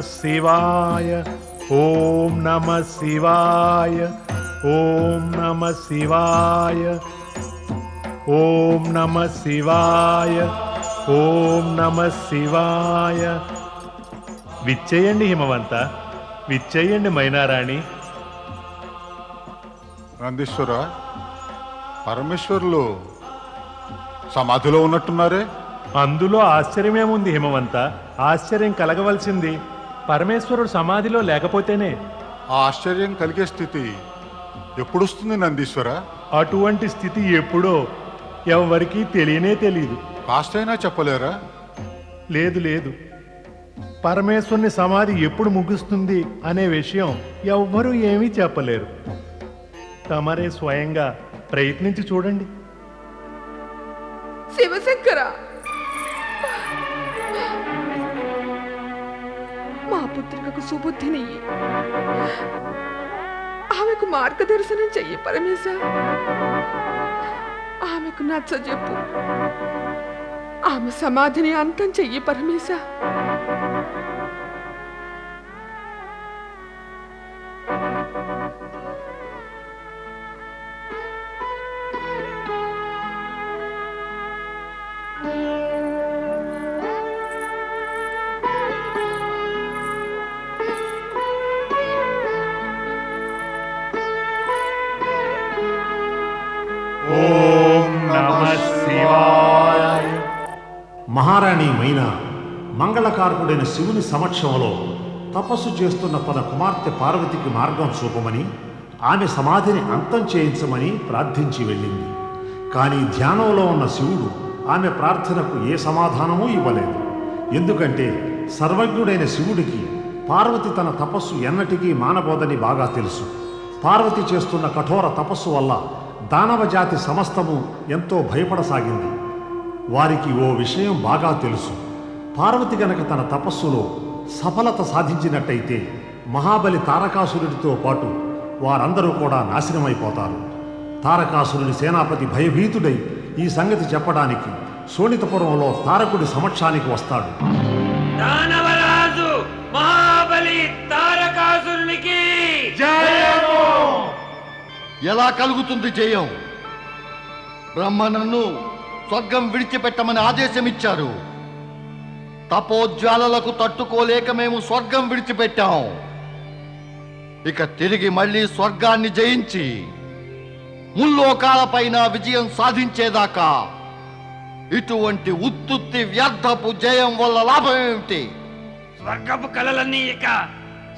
శివాయ ఓం నమ శివాయ ఓం నమ శివాయ ఓం నమ శివాయ ఓం నమ శివాయ. విచ్చేయండి హిమవంత విచ్చేయండి మైనారాణి. నందీశ్వర పరమేశ్వరులు సమాధిలో ఉన్నట్టున్నారే? అందులో ఆశ్చర్యమేముంది హిమవంత? ఆశ్చర్యం కలగవలసింది. పరమేశ్వరుడు సమాధిలో లేకపోతేనే ఆ ఆశ్చర్యం కలిగే స్థితి. ఎప్పుడొస్తుంది నందీశ్వర? అటువంటి స్థితి ఎప్పుడో ఎవరికీ తెలియనే తెలియదు కాస్తైనా చెప్పలేరా? లేదు లేదు. పరమేశ్వరుని సమాధి ఎప్పుడు ముగుస్తుంది అనే విషయం ఎవ్వరూ ఏమీ చెప్పలేరు. తమరే స్వయంగా ప్రయత్నించి చూడండి. శివశంకర పుత్రికకు సుబుద్ధిని ఆమెకు మార్గదర్శనం చెయ్యి పరమేశ. ఆమెకు నచ్చజెప్పు. ఆమె సమాధిని అంతం చెయ్యి పరమేశ. మహారాణిమైన మంగళకారకుడైన శివుని సమక్షంలో తపస్సు చేస్తున్న తన కుమార్తె పార్వతికి మార్గం చూపమని ఆమె సమాధిని అంతం చేయించమని ప్రార్థించి వెళ్ళింది. కానీ ధ్యానంలో ఉన్న శివుడు ఆమె ప్రార్థనకు ఏ సమాధానమూ ఇవ్వలేదు. ఎందుకంటే సర్వజ్ఞుడైన శివుడికి పార్వతి తన తపస్సు ఎన్నటికీ మానబోదని బాగా తెలుసు. పార్వతి చేస్తున్న కఠోర తపస్సు వల్ల దానవ జాతి సమస్తము ఎంతో భయపడసాగింది. వారికి ఓ విషయం బాగా తెలుసు. పార్వతి గనక తన తపస్సులో సఫలత సాధించినట్టయితే మహాబలి తారకాసురుడితో పాటు వారందరూ కూడా నాశనమైపోతారు. తారకాసురుని సేనాపతి భయభీతుడై ఈ సంగతి చెప్పడానికి శోణితపురంలో తారకుడి సమక్షానికి వస్తాడు. దానవరాజు మహాబలి తారకాసురునికి! ఎలా కలుగుతుంది జయం? బ్రహ్మ నన్ను స్వర్గం విడిచిపెట్టమని ఆదేశమిచ్చారు. తపోజ్వాలలకు తట్టుకోలేక మేము స్వర్గం విడిచిపెట్టాం. ఇక తిరిగి మళ్ళీ స్వర్గాన్ని జయించి ముల్లోకాలపైన విజయం సాధించేదాకా ఇటువంటి ఉత్తుత్తి వ్యర్థపు జయం వల్ల లాభం ఏమిటి? స్వర్గపు కలలన్నీ ఇక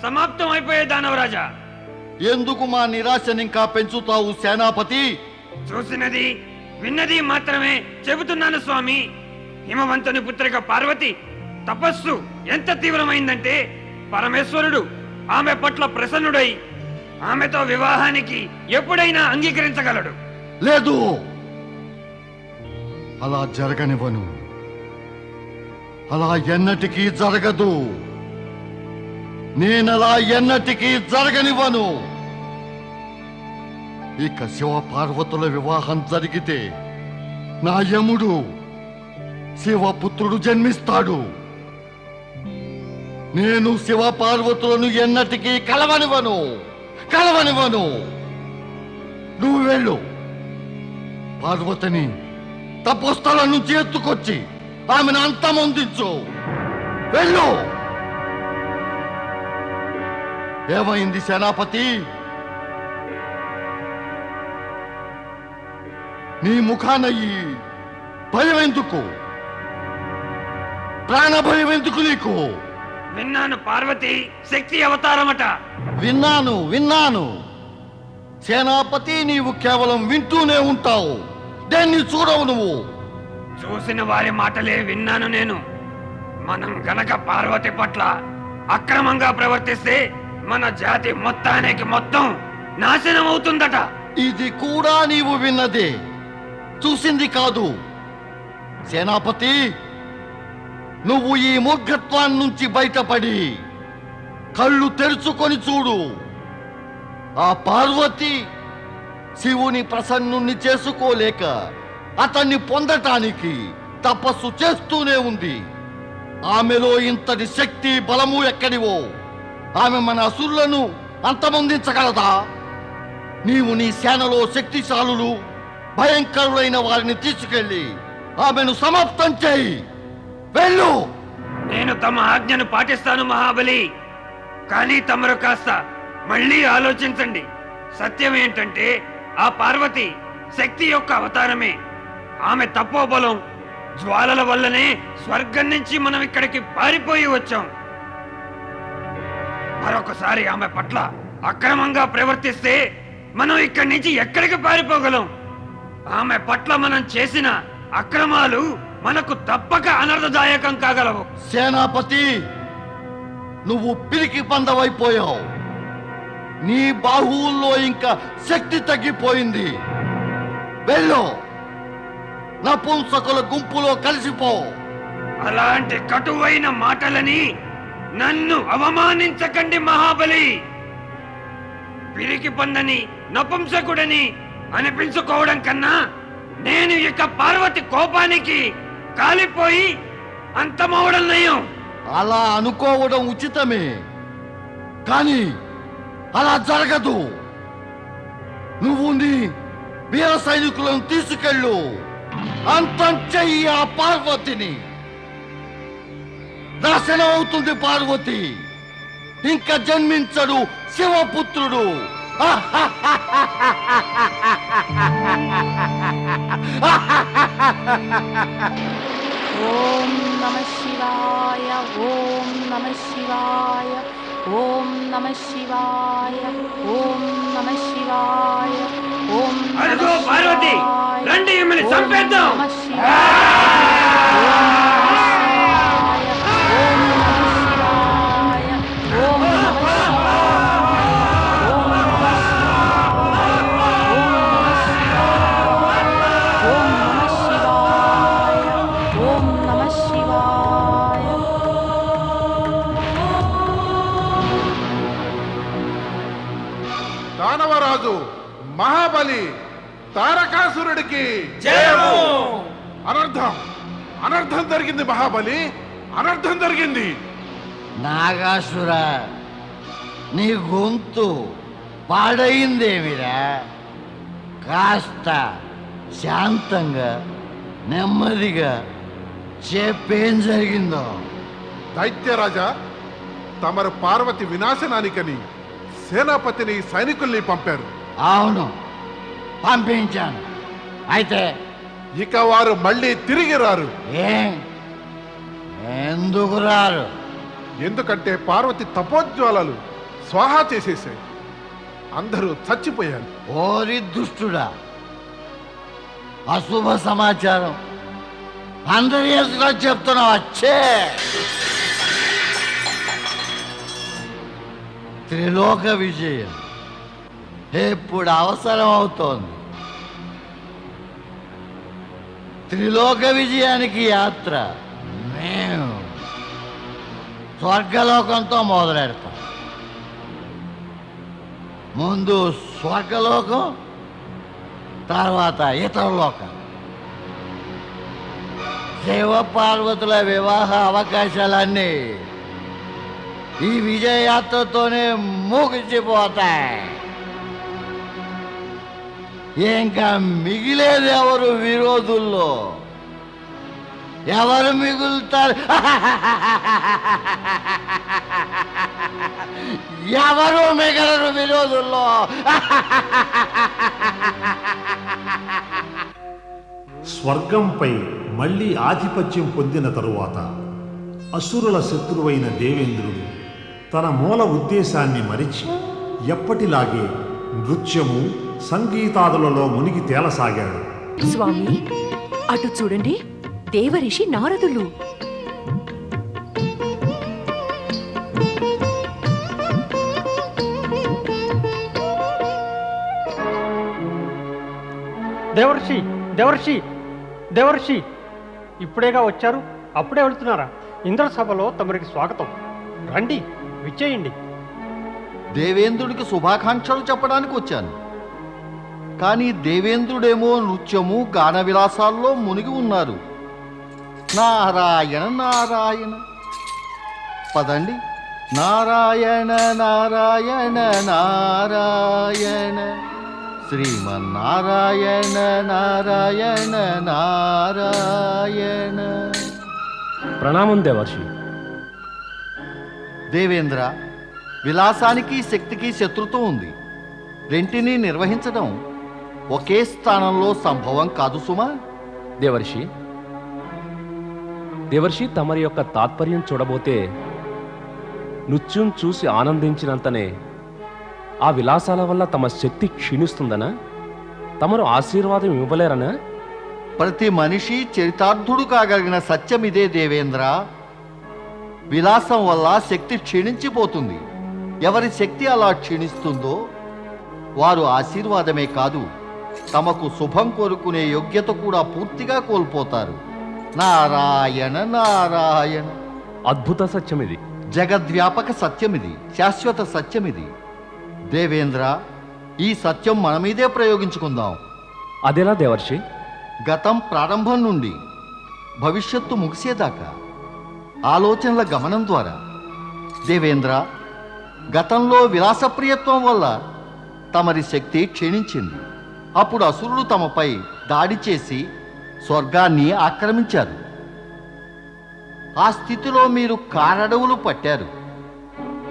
సమాప్తం అయిపోయే దానవరాజా. ఎందుకు మా నిరాశని ఇంకా పెంచుతావు సేనాపతి? చూసినది విన్నది మాత్రమే చెబుతున్నాను స్వామి. హిమవంతుని పుత్రిక పార్వతి తపస్సు ఎంత తీవ్రమైందంటే పరమేశ్వరుడు ఆమె పట్ల ప్రసన్నుడై ఆమెతో వివాహానికి ఎప్పుడైనా అంగీకరించగలడు. లేదు. అలా జరగనివ్వను. అలా ఎన్నటికీ జరగదు. నేనలా ఎన్నటికీ జరగనివ్వను. ఇక శివ పార్వతుల వివాహం జరిగితే నా యముడు శివపుత్రుడు జన్మిస్తాడు. నేను శివ పార్వతులను ఎన్నటికీ కలవనివ్వను. కలవనివ్వను. నువ్వు వెళ్ళు. పార్వతిని తపోస్థలం నుంచి ఎత్తుకొచ్చి ఆమెను అంతమొందించు. వెళ్ళు. ఏమైంది సేనాపతి? నీ ముఖాన ఈ భయం ఎందుకు? ప్రాణ భయం ఎందుకు నీకు? విన్నాను పార్వతి శక్తి అవతారమట. విన్నాను విన్నాను. సేనాపతి నీవు కేవలం వింటూనే ఉంటావు. దేన్ని చూడవు నువ్వు? చూసిన వారి మాటలే విన్నాను నేను. మనం గనక పార్వతి పట్ల అక్రమంగా ప్రవర్తిస్తే మన జాతి మొత్తానికి మొత్తం నాశనం అవుతుందట ఇది కూడా నీవు విన్నదే. చూసింది కాదు. సేనాపతి నువ్వు ఈ మూర్ఘత్వాన్ని నుంచి బయటపడి కళ్ళు తెరుచుకొని చూడు. ఆ పార్వతి శివుని ప్రసన్నుణ్ణి చేసుకోలేక అతన్ని పొందటానికి తపస్సు చేస్తూనే ఉంది. ఆమెలో ఇంతటి శక్తి బలము ఎక్కడివో ఆమె మన అసురులను అంతమొందించగలదా? నీవు నీ సేనలో శక్తిశాలులు భయంకరులైన వారిని తీసుకెళ్ళి ఆమెను సమాప్తం చేయి. వెళ్ళు! నేను తమ ఆజ్ఞను పాటిస్తాను మహాబలి. కానీ తమరు కాస్త మళ్ళీ ఆలోచించండి. సత్యం ఏంటంటే ఆ పార్వతి శక్తి యొక్క అవతారమే. ఆమె తపోబలం జ్వాలల వల్లనే స్వర్గం నుంచి మనం ఇక్కడికి పారిపోయి వచ్చాం. మరొకసారి ఆమె పట్ల అక్రమంగా ప్రవర్తిస్తే మనం ఇక్కడి నుంచి ఎక్కడికి పారిపోగలం? ఆమె పట్ల మనం చేసిన అక్రమాలు మనకు తప్పక అనర్థదాయకం కాగలవు. సేనాపతి నువ్వు పిరికి పందవైపోయావు. నీ బాహువుల్లో ఇంకా శక్తి తగ్గిపోయింది. వెళ్ళు. నపుంసకుల గుంపులో కలిసిపో. అలాంటి కటువైన మాటలని నన్ను అవమానించకండి మహాబలి. పిరికి పందని నపుంసకుడని అనిపించుకోవడం కన్నా నేను ఇక పార్వతి కోపానికి కాలిపోయి అంతమవడం నయం. అలా అనుకోవడం ఉచితమే. కానీ అలా జరగదు. నువ్వు నీ వీర సైనికులను తీసుకెళ్ళు. అంతం చెయ్యి ఆ పార్వతిని. నాశనం అవుతుంది పార్వతి. ఇంకా జన్మించడు శివపుత్రుడు. ఓం నమ శివాయ ఓం నమ శివాయ ఓం నమ శివాయ ఓం నమ శివాయ ఓం పార్వతి. రండి చంపేద్దాం. నమః శివాయ. మహాబలి అనర్థం జరిగింది. నాగాసుర నీ గొంతు పాడయిందేమిరా కాస్త శాంతంగా నెమ్మదిగా చెప్పేం జరిగిందో? దైత్యరాజా తమరు పార్వతి వినాశనానికని సేనాపతిని సైనికుల్ని పంపారు. అవును పంపించాను. అయితే ఇక వారు మళ్ళీ తిరిగి రారు. ఏ? ఎందుకు రారు? ఎందుకంటే పార్వతి తపోజ్వాలలు స్వాహా చేసేసాయి అందరూ చచ్చిపోయారు. ఓరి దుష్టుడా! అశుభ సమాచారం. అందరి ఎదురుగా చెప్తున్నావు? వచ్చే త్రిలోక విజయం ఎప్పుడు అవసరం అవుతోంది త్రిలోక విజయానికి యాత్ర మేము స్వర్గలోకంతో మొదలెడతాం. ముందు స్వర్గలోకం తర్వాత ఇతర లోకం శివ పార్వతుల వివాహ అవకాశాలన్నీ ఈ విజయయాత్రతోనే మూగించిపోతాయి ఇంకా మిగిలేది ఎవరు విరోధుల్లో? ఎవరు మిగులుతారు? ఎవరు మిగలరు విరోధుల్లో? స్వర్గంపై మళ్ళీ ఆధిపత్యం పొందిన తరువాత అసురుల శత్రువైన దేవేంద్రుడు తన మూల ఉద్దేశాన్ని మరిచి ఎప్పటిలాగే నృత్యము సంగీతాదులలో మునిగి తేలసాగాడు. స్వామి అటు చూడండి. దేవరిషి నారదులు. దేవర్షి దేవర్షి దేవర్షి. ఇప్పుడేగా వచ్చారు? అప్పుడే వెళ్తున్నారా? ఇంద్రసభలో తమరికి స్వాగతం. రండి విచ్చేయండి. దేవేంద్రుడికి శుభాకాంక్షలు చెప్పడానికి వచ్చాను. కానీ దేవేంద్రుడేమో నృత్యము గాన విలాసాల్లో మునిగి ఉన్నారు. నారాయణ నారాయణ. పదండి. నారాయణ నారాయణ నారాయణ. శ్రీమన్నారాయణ నారాయణ నారాయణ. ప్రణామం దేవర్షి. దేవేంద్ర విలాసానికి శక్తికి శత్రుత్వం ఉంది. రెంటిని నిర్వహించడం ఒకే స్థానంలో సంభవం కాదు సుమా. దేవర్షి దేవర్షి తమరి యొక్క తాత్పర్యం చూడబోతే నృత్యం చూసి ఆనందించినంతనే ఆ విలాసాల వల్ల తమ శక్తి క్షీణిస్తుందనా? తమరు ఆశీర్వాదం ఇవ్వలేరనా? ప్రతి మనిషి చరితార్థుడు కాగలిగిన సత్యం ఇదే దేవేంద్ర. విలాసం వల్ల శక్తి క్షీణించిపోతుంది. ఎవరి శక్తి అలా క్షీణిస్తుందో వారు ఆశీర్వాదమే కాదు తమకు శుభం కోరుకునే యోగ్యత కూడా పూర్తిగా కోల్పోతారు. నారాయణ నారాయణ. అద్భుత సత్యం ఇది జగద్వ్యాపక సత్యమిది శాశ్వత సత్యమిది. దేవేంద్ర ఈ సత్యం మన మీదే ప్రయోగించుకుందాం. అదెలా దేవర్షి? గతం ప్రారంభం నుండి భవిష్యత్తు ముగిసేదాకా. ఆలోచనల గమనం ద్వారా. దేవేంద్ర గతంలో విలాసప్రియత్వం వల్ల తమరి శక్తి క్షీణించింది. అప్పుడు అసురులు తమపై దాడి చేసి స్వర్గాన్ని ఆక్రమించారు. ఆ స్థితిలో మీరు కారడవులు పట్టారు.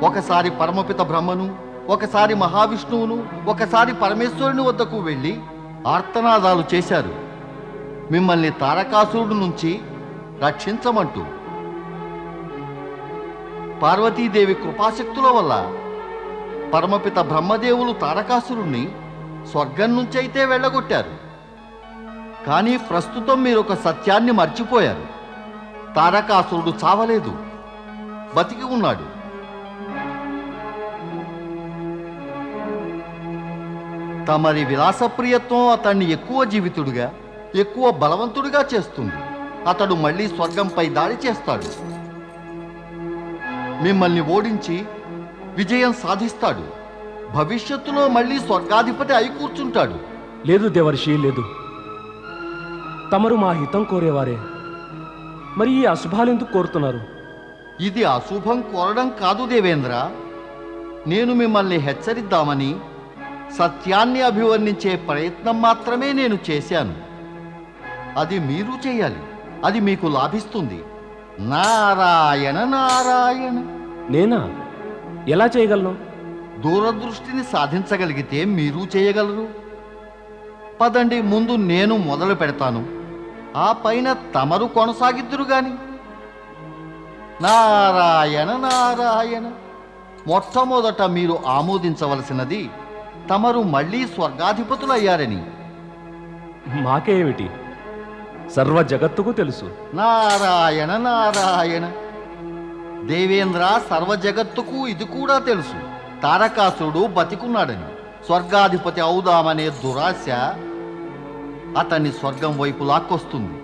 ఒకసారి పరమపిత బ్రహ్మను ఒకసారి మహావిష్ణువును ఒకసారి పరమేశ్వరుని వద్దకు వెళ్ళి ఆర్తనాదాలు చేశారు. మిమ్మల్ని తారకాసురుడు నుంచి రక్షించమంటూ. పార్వతీదేవి కృపాశక్తుల వల్ల పరమపిత బ్రహ్మదేవులు తారకాసురుణ్ణి స్వర్గం నుంచైతే వెళ్ళగొట్టారు. కానీ ప్రస్తుతం మీరు ఒక సత్యాన్ని మర్చిపోయారు. తారకాసురుడు చావలేదు. బతికి ఉన్నాడు. తమరి విలాసప్రియత్వం అతన్ని ఎక్కువ జీవితుడుగా ఎక్కువ బలవంతుడిగా చేస్తుంది. అతడు మళ్ళీ స్వర్గంపై దాడి చేస్తాడు. మిమ్మల్ని ఓడించి విజయం సాధిస్తాడు. భవిష్యత్తులో మళ్ళీ స్వర్గాధిపతి అయి కూర్చుంటాడు. లేదు దేవర్షి లేదు. తమరు మా హితం కోరేవారే. మరి ఈ అశుభాలెందుకు కోరుతున్నారు? ఇది అశుభం కోరడం కాదు దేవేంద్ర. నేను మిమ్మల్ని హెచ్చరిద్దామని సత్యాన్ని అభివర్ణించే ప్రయత్నం మాత్రమే నేను చేశాను. అది మీరు చేయాలి. అది మీకు లాభిస్తుంది. నారాయణ నారాయణ. నేనా? ఎలా చేయగలను? దూరదృష్టిని సాధించగలిగితే మీరు చేయగలరు. పదండి ముందు నేను మొదలు పెడతాను. ఆ పైన తమరు కొనసాగిద్దురు గాని. నారాయణ నారాయణ మొట్టమొదట మీరు ఆమోదించవలసినది తమరు మళ్ళీ స్వర్గాధిపతులయ్యారని. మాకేమిటి? సర్వ జగత్తుకు తెలుసు. నారాయణ నారాయణ దేవేంద్ర సర్వ జగత్తుకు ఇది కూడా తెలుసు. తారకాసురుడు బతికున్నాడని. స్వర్గాధిపతి అవుదామనే దురాశ అతన్ని స్వర్గం వైపు లాక్కొస్తుంది.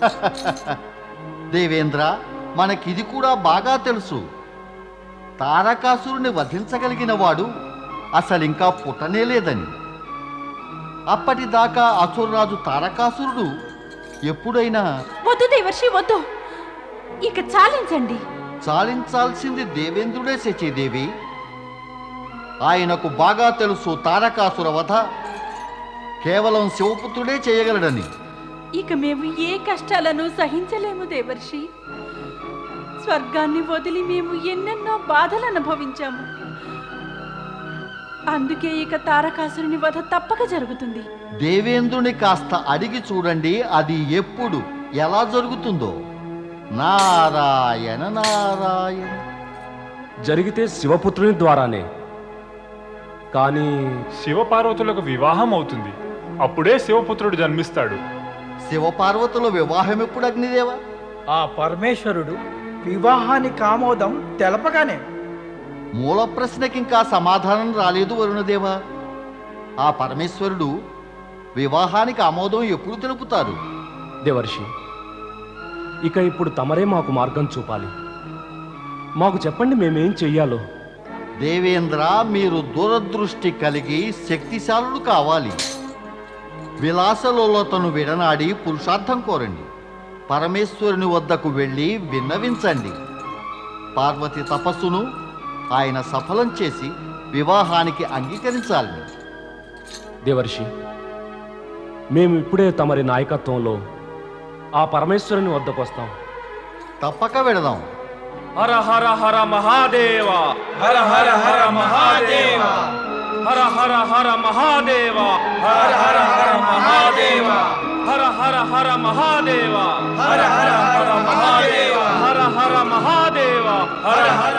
దేవేంద్ర మనకిది కూడా బాగా తెలుసు. తారకాసురుని వధించగలిగిన వాడు అసలింకా పుట్టనే లేదని. అప్పటిదాకా అసురరాజు తారకాసురుడు ఎప్పుడైనా వద్దు దేవర్షి వద్దు. ఇక చాలించండి. చాలించాల్సింది దేవేంద్రుడే శచీదేవి. ఆయనకు బాగా తెలుసు తారకాసుర వధ కేవలం శివపుత్రుడే చేయగలడని. ఇక మేము ఏ కష్టాలను సహించలేము దేవర్షి. స్వర్గాన్ని వదిలి మేము ఎన్నెన్నో బాధలు అనుభవించాము. అందుకే ఇక తారకాసురుని వధ తప్పక జరుగుతుంది. దేవేంద్రుని కాస్త అడిగి చూడండి అది ఎప్పుడు ఎలా జరుగుతుందో. నారాయణ నారాయణ. జరిగితే శివపుత్రుని ద్వారానే. కానీ శివపార్వతులకు వివాహం అవుతుంది. అప్పుడే శివపుత్రుడు జన్మిస్తాడు. శివపార్వతుల వివాహం ఎప్పుడు అగ్నిదేవ? ఆ పరమేశ్వరుడు వివాహానికి ఆమోదం తెలపగానే. మూల ప్రశ్నకింకా సమాధానం రాలేదు వరుణదేవా. ఆ పరమేశ్వరుడు వివాహానికి ఆమోదం ఎప్పుడు తెలుపుతారు? దేవర్షి ఇక ఇప్పుడు తమరే మాకు మార్గం చూపాలి. మాకు చెప్పండి మేమేం చెయ్యాలో. దేవేంద్ర మీరు దూరదృష్టి కలిగి శక్తిశాలుడు కావాలి. విలాసలోలతను విడనాడి పురుషార్థం కోరండి. పరమేశ్వరుని వద్దకు వెళ్ళి విన్నవించండి. పార్వతి తపస్సును ఆయన సఫలం చేసి వివాహానికి అంగీకరించాలని దేవర్షి మేము ఇప్పుడే తమరి నాయకత్వంలో ఆ పరమేశ్వరుని వద్దకు వస్తాం. తప్పక వెడదాం హర హర హర మహాదేవ హర హర హర మహాదేవ. హర హర హర మహాదేవ హర హర హర మహాదేవ హర హర హర మహాదేవ హర హర హర మహాదేవ హర హర మహాదేవ హర హర